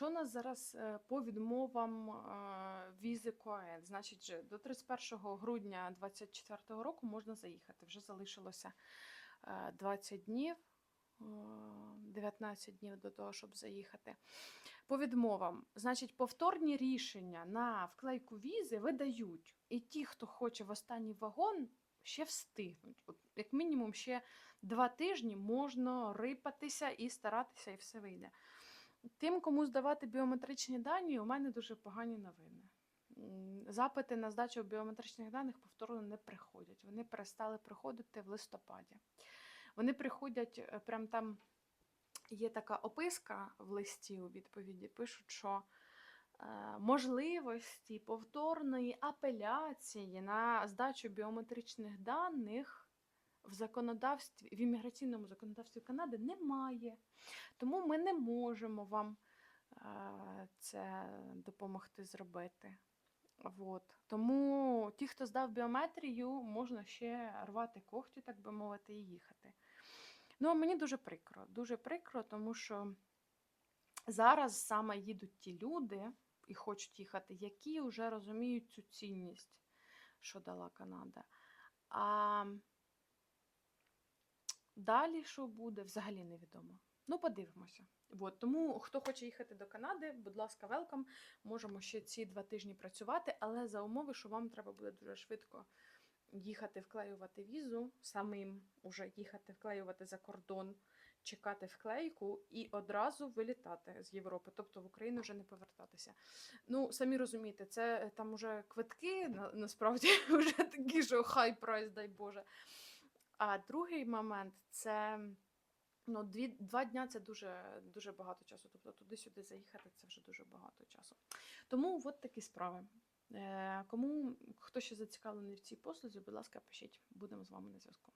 Що у нас зараз е, по відмовам е, візи КОЕН? Значить, до 31 грудня 2024 року можна заїхати. Вже залишилося е, 20 днів, е, 19 днів до того, щоб заїхати. По відмовам, значить, повторні рішення на вклейку візи видають. І ті, хто хоче в останній вагон, ще встигнуть. От, як мінімум, ще два тижні можна рипатися і старатися, і все вийде. Тим, кому здавати біометричні дані, у мене дуже погані новини. Запити на здачу біометричних даних повторно не приходять. Вони перестали приходити в листопаді. Вони приходять е, прям там. Є така описка в листі у відповіді. Пишуть, що е, можливості повторної апеляції на здачу біометричних даних в законодавстві, в імміграційному законодавстві Канади немає. Тому ми не можемо вам е, це допомогти зробити. От. Тому ті, хто здав біометрію, можна ще рвати когті, так би мовити, і їхати. Ну, а мені дуже прикро, дуже прикро, тому що зараз саме їдуть ті люди і хочуть їхати, які вже розуміють цю цінність, що дала Канада. А далі що буде, взагалі невідомо. Ну, подивимося. От, тому, хто хоче їхати до Канади, будь ласка, велкам. Можемо ще ці два тижні працювати, але за умови, що вам треба буде дуже швидко їхати вклеювати візу, самим уже їхати вклеювати за кордон, чекати вклейку і одразу вилітати з Європи, тобто в Україну вже не повертатися. Ну, самі розумієте, це е, там уже квитки на, насправді вже такі, що хай прайс, дай Боже. А другий момент це. Ну, дві, два дня це дуже, дуже багато часу. Тобто туди-сюди заїхати це вже дуже багато часу. Тому от такі справи. Е, кому хто ще зацікавлений в цій послузі, будь ласка, пишіть, будемо з вами на зв'язку.